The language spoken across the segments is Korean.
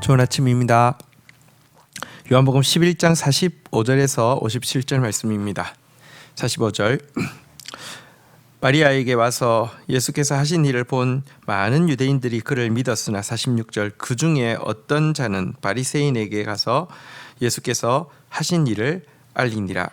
좋은 아침입니다. 요한복음 11장 45절에서 57절 말씀입니다. 45절 마리아에게 와서 예수께서 하신 일을 본 많은 유대인들이 그를 믿었으나 46절 그 중에 어떤 자는 바리새인에게 가서 예수께서 하신 일을 알리니라.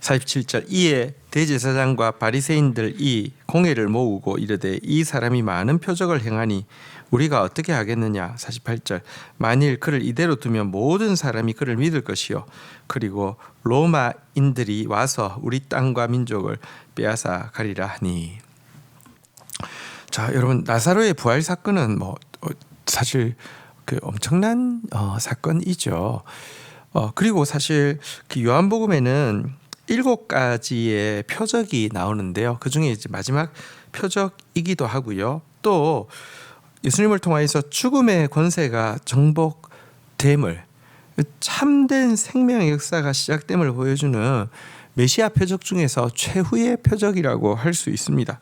47절 이에 대제사장과 바리새인들이 공회를 모으고 이르되 이 사람이 많은 표적을 행하니 우리가 어떻게 하겠느냐? 48절 만일 그를 이대로 두면 모든 사람이 그를 믿을 것이요. 그리고 로마인들이 와서 우리 땅과 민족을 빼앗아 가리라 하니. 자 여러분 나사로의 부활 사건은 뭐 어, 사실 그 엄청난 어, 사건이죠. 어, 그리고 사실 그 요한복음에는 일곱 가지의 표적이 나오는데요. 그 중에 이제 마지막 표적이기도 하고요. 또 예수님을 통하여서 죽음의 권세가 정복됨을 참된 생명의 역사가 시작됨을 보여주는 메시아 표적 중에서 최후의 표적이라고 할 수 있습니다.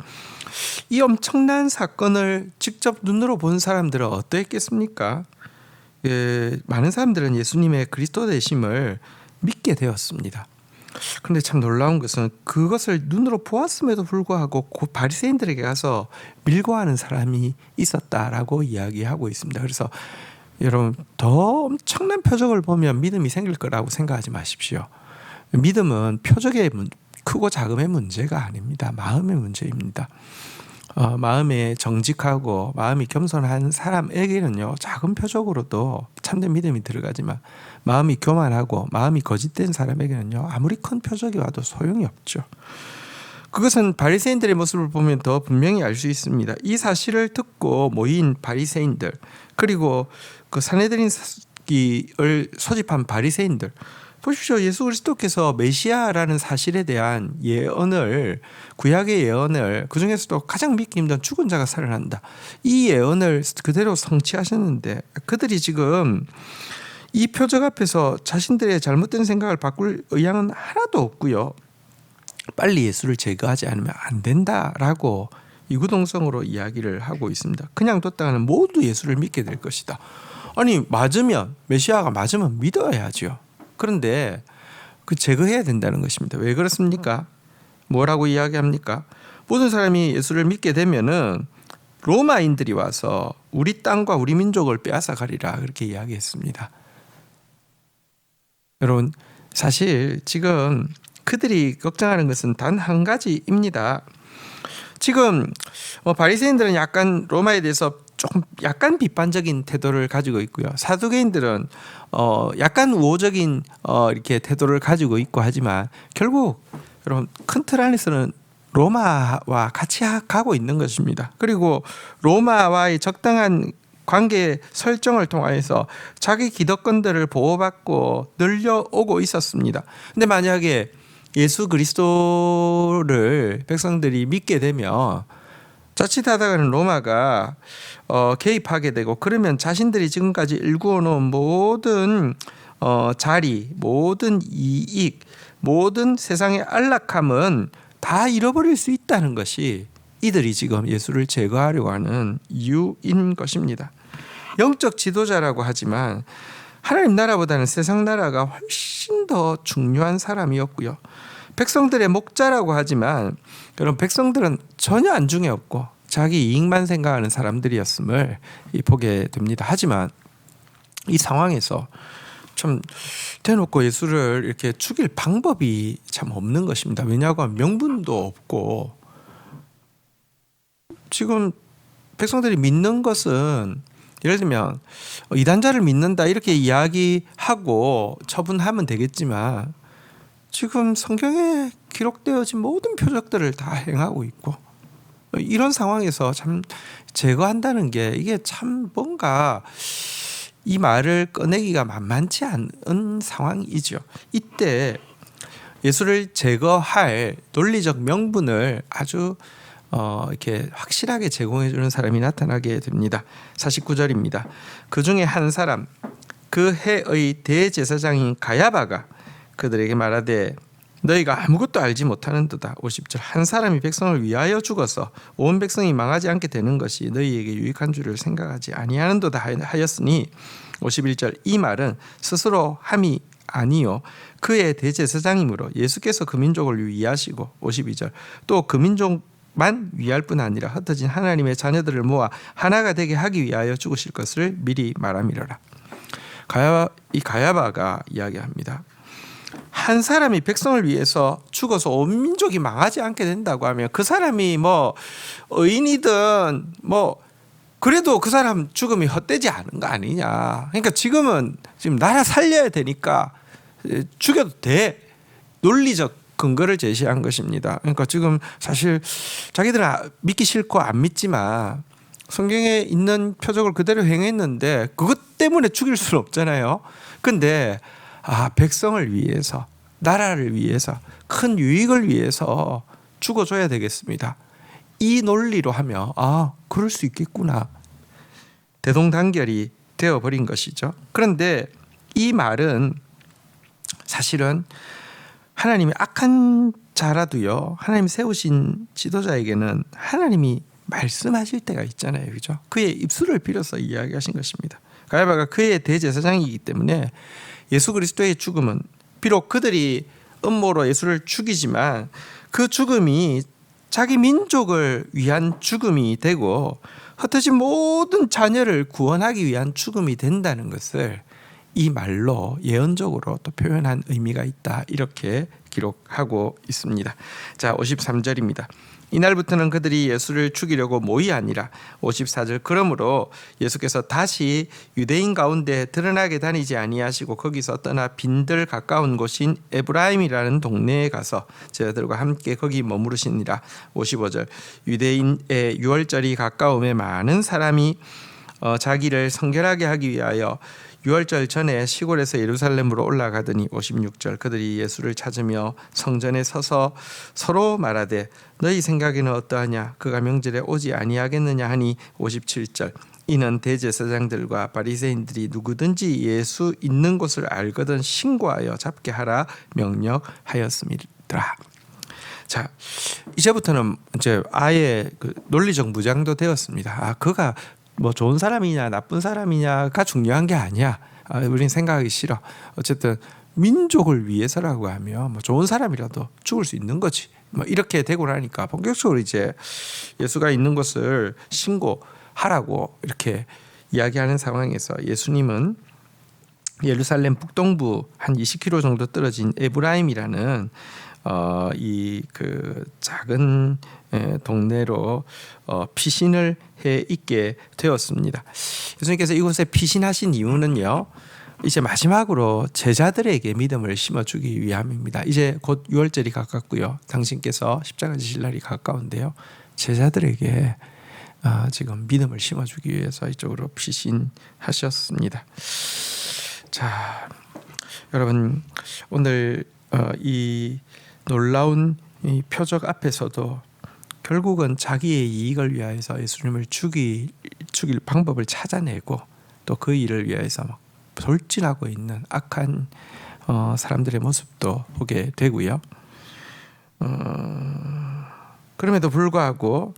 이 엄청난 사건을 직접 눈으로 본 사람들은 어떠했겠습니까? 예, 많은 사람들은 예수님의 그리스도 되심을 믿게 되었습니다. 근데 참 놀라운 것은 그것을 눈으로 보았음에도 불구하고 그 바리새인들에게 가서 밀고하는 사람이 있었다라고 이야기하고 있습니다. 그래서 여러분 더 엄청난 표적을 보면 믿음이 생길 거라고 생각하지 마십시오. 믿음은 표적의 크고 작음의 문제가 아닙니다. 마음의 문제입니다. 어, 마음에 정직하고 마음이 겸손한 사람에게는요 작은 표적으로도 참된 믿음이 들어가지만 마음이 교만하고 마음이 거짓된 사람에게는요 아무리 큰 표적이 와도 소용이 없죠. 그것은 바리새인들의 모습을 보면 더 분명히 알 수 있습니다. 이 사실을 듣고 모인 바리새인들 그리고 그 사내들인을 소집한 바리새인들 보십시오. 예수 그리스도께서 메시아라는 사실에 대한 예언을 구약의 예언을 그 중에서도 가장 믿기 힘든 죽은 자가 살아난다. 이 예언을 그대로 성취하셨는데 그들이 지금 이 표적 앞에서 자신들의 잘못된 생각을 바꿀 의향은 하나도 없고요. 빨리 예수를 제거하지 않으면 안 된다라고 이구동성으로 이야기를 하고 있습니다. 그냥 뒀다가는 모두 예수를 믿게 될 것이다. 아니 맞으면 메시아가 맞으면 믿어야죠. 그런데 그 제거해야 된다는 것입니다. 왜 그렇습니까? 뭐라고 이야기합니까? 모든 사람이 예수를 믿게 되면은 로마인들이 와서 우리 땅과 우리 민족을 빼앗아 가리라 그렇게 이야기했습니다. 여러분 사실 지금 그들이 걱정하는 것은 단 한 가지입니다. 지금 뭐 바리새인들은 약간 로마에 대해서 조금 약간 비판적인 태도를 가지고 있고요. 사두개인들은 어 약간 우호적인 어 이렇게 태도를 가지고 있고 하지만 결국 여러분 큰 틀 안에서는 로마와 같이 가고 있는 것입니다. 그리고 로마와의 적당한 관계 설정을 통하여서 자기 기득권들을 보호받고 늘려오고 있었습니다. 근데 만약에 예수 그리스도를 백성들이 믿게 되면 자칫하다가는 로마가 어, 개입하게 되고 그러면 자신들이 지금까지 일구어 놓은 모든 어, 자리, 모든 이익, 모든 세상의 안락함은 다 잃어버릴 수 있다는 것이 이들이 지금 예수를 제거하려고 하는 이유인 것입니다. 영적 지도자라고 하지만 하나님 나라보다는 세상 나라가 훨씬 더 중요한 사람이었고요. 백성들의 목자라고 하지만 여러분 백성들은 전혀 안중에 없고 자기 이익만 생각하는 사람들이었음을 보게 됩니다. 하지만 이 상황에서 참 대놓고 예수를 이렇게 죽일 방법이 참 없는 것입니다. 왜냐하면 명분도 없고 지금 백성들이 믿는 것은 예를 들면 이단자를 믿는다 이렇게 이야기하고 처분하면 되겠지만 지금 성경에 기록되어진 모든 표적들을 다 행하고 있고 이런 상황에서 참 제거한다는 게 이게 참 뭔가 이 말을 꺼내기가 만만치 않은 상황이죠. 이때 예수를 제거할 논리적 명분을 아주 어, 이렇게 확실하게 제공해 주는 사람이 나타나게 됩니다. 49절입니다. 그 중에 한 사람 그 해의 대제사장인 가야바가 그들에게 말하되 너희가 아무것도 알지 못하는 도다. 50절 한 사람이 백성을 위하여 죽어서 온 백성이 망하지 않게 되는 것이 너희에게 유익한 줄을 생각하지 아니하는 도다 하였으니 51절 이 말은 스스로 함이 아니요 그의 대제사장이므로 예수께서 그 민족을 위하시고 52절 또 그 민족만 위할 뿐 아니라 흩어진 하나님의 자녀들을 모아 하나가 되게 하기 위하여 죽으실 것을 미리 말함이로라. 가야 이 가야바가 이야기합니다. 한 사람이 백성을 위해서 죽어서 온 민족이 망하지 않게 된다고 하면 그 사람이 뭐 의인이든 뭐 그래도 그 사람 죽음이 헛되지 않은 거 아니냐. 그러니까 지금은 지금 나라 살려야 되니까 죽여도 돼. 논리적 근거를 제시한 것입니다. 그러니까 지금 사실 자기들은 아, 믿기 싫고 안 믿지만 성경에 있는 표적을 그대로 행했는데 그것 때문에 죽일 수는 없잖아요. 근데 아, 백성을 위해서 나라를 위해서 큰 유익을 위해서 죽어줘야 되겠습니다. 이 논리로 하면 아 그럴 수 있겠구나 대동단결이 되어버린 것이죠. 그런데 이 말은 사실은 하나님이 악한 자라도요 하나님 세우신 지도자에게는 하나님이 말씀하실 때가 있잖아요, 그죠? 그의 입술을 빌어서 이야기하신 것입니다. 가야바가 그의 대제사장이기 때문에 예수 그리스도의 죽음은 비록 그들이 음모로 예수를 죽이지만 그 죽음이 자기 민족을 위한 죽음이 되고 흩어진 모든 자녀를 구원하기 위한 죽음이 된다는 것을 이 말로 예언적으로 또 표현한 의미가 있다. 이렇게 기록하고 있습니다. 자, 53절입니다. 이날부터는 그들이 예수를 죽이려고 모이 아니라 54절 그러므로 예수께서 다시 유대인 가운데 드러나게 다니지 아니하시고 거기서 떠나 빈들 가까운 곳인 에브라임이라는 동네에 가서 제자들과 함께 거기 머무르시니라 55절 유대인의 유월절이 가까움에 많은 사람이 어, 자기를 성결하게 하기 위하여 유월절 전에 시골에서 예루살렘으로 올라가더니 56절 그들이 예수를 찾으며 성전에 서서 서로 말하되 너희 생각에는 어떠하냐 그가 명절에 오지 아니하겠느냐 하니 57절 이는 대제사장들과 바리새인들이 누구든지 예수 있는 곳을 알거든 신고하여 잡게 하라 명령하였습니다. 자, 이제부터는 이제 아예 그 논리적 무장도 되었습니다. 아, 그가 뭐 좋은 사람이냐 나쁜 사람이냐가 중요한 게 아니야. 아, 우리는 생각하기 싫어. 어쨌든 민족을 위해서라고 하면 뭐 좋은 사람이라도 죽을 수 있는 거지. 뭐 이렇게 되고 나니까 본격적으로 이제 예수가 있는 것을 신고하라고 이렇게 이야기하는 상황에서 예수님은 예루살렘 북동부 한 20km 정도 떨어진 에브라임이라는 어, 이그 작은 에, 동네로 어, 피신을 해 있게 되었습니다. 예수님께서 이곳에 피신하신 이유는요. 이제 마지막으로 제자들에게 믿음을 심어주기 위함입니다. 이제 곧 유월절이 가깝고요. 당신께서 십자가 지실 날이 가까운데요. 제자들에게 어, 지금 믿음을 심어주기 위해서 이쪽으로 피신하셨습니다. 자, 여러분 오늘 어, 이 놀라운 이 표적 앞에서도 결국은 자기의 이익을 위하여서 예수님을 죽이, 죽일 방법을 찾아내고 또 그 일을 위해서 막 돌진하고 있는 악한 어, 사람들의 모습도 보게 되고요. 어, 그럼에도 불구하고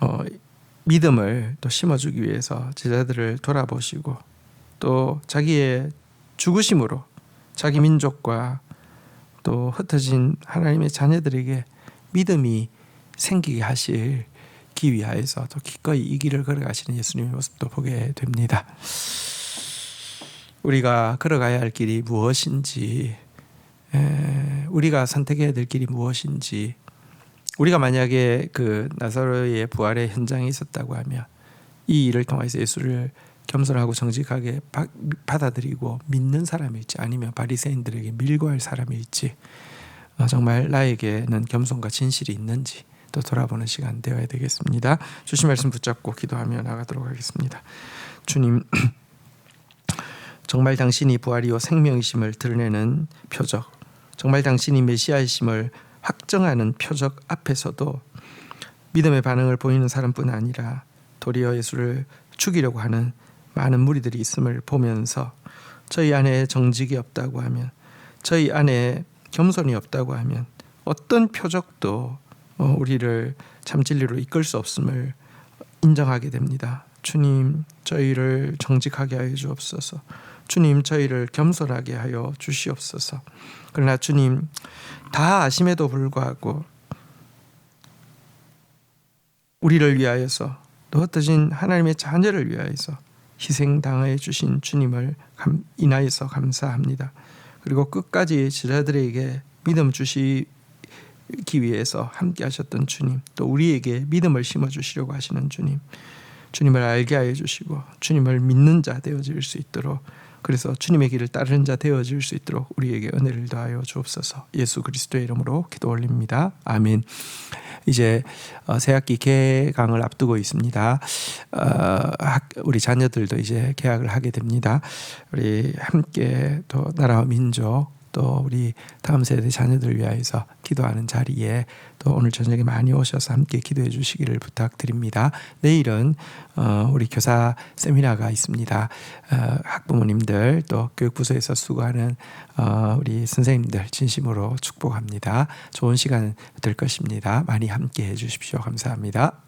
어, 믿음을 또 심어주기 위해서 제자들을 돌아보시고 또 자기의 죽으심으로 자기 민족과 또 흩어진 하나님의 자녀들에게 믿음이 생기게 하실 기 위하여서 또 기꺼이 이 길을 걸어가시는 예수님의 모습도 보게 됩니다. 우리가 걸어가야 할 길이 무엇인지, 에, 우리가 선택해야 될 길이 무엇인지, 우리가 만약에 그 나사로의 부활의 현장에 있었다고 하면 이 일을 통해서 예수를 겸손하고 정직하게 받아들이고 믿는 사람일지 아니면 바리새인들에게 밀고할 사람일지 어, 정말 나에게는 겸손과 진실이 있는지 또 돌아보는 시간 되어야 되겠습니다. 주신 말씀 붙잡고 기도하며 나가도록 하겠습니다. 주님 정말 당신이 부활이요 생명이심을 드러내는 표적 정말 당신이 메시아이심을 확정하는 표적 앞에서도 믿음의 반응을 보이는 사람뿐 아니라 도리어 예수를 죽이려고 하는 많은 무리들이 있음을 보면서 저희 안에 정직이 없다고 하면 저희 안에 겸손이 없다고 하면 어떤 표적도 어, 우리를 참 진리로 이끌 수 없음을 인정하게 됩니다. 주님 저희를 정직하게 하여 주옵소서. 주님 저희를 겸손하게 하여 주시옵소서. 그러나 주님 다 아심에도 불구하고 우리를 위하여서 또 흩어진 하나님의 자녀를 위하여서 희생 당하여 주신 주님을 감, 인하여서 감사합니다. 그리고 끝까지 제자들에게 믿음 주시기 위해서 함께 하셨던 주님, 또 우리에게 믿음을 심어 주시려고 하시는 주님, 주님을 알게 하여 주시고 주님을 믿는 자 되어질 수 있도록 그래서 주님의 길을 따르는 자 되어질 수 있도록 우리에게 은혜를 더하여 주옵소서. 예수 그리스도의 이름으로 기도 올립니다. 아멘. 이제 어, 새학기 개강을 앞두고 있습니다. 어, 학- 우리 자녀들도 이제 개학을 하게 됩니다. 우리 함께 또 나라와 민족 또 우리 다음 세대 자녀들 위하여서 기도하는 자리에 또 오늘 저녁에 많이 오셔서 함께 기도해 주시기를 부탁드립니다. 내일은 어, 우리 교사 세미나가 있습니다. 어, 학부모님들 또 교육부서에서 수고하는 어, 우리 선생님들 진심으로 축복합니다. 좋은 시간 될 것입니다. 많이 함께 해 주십시오. 감사합니다.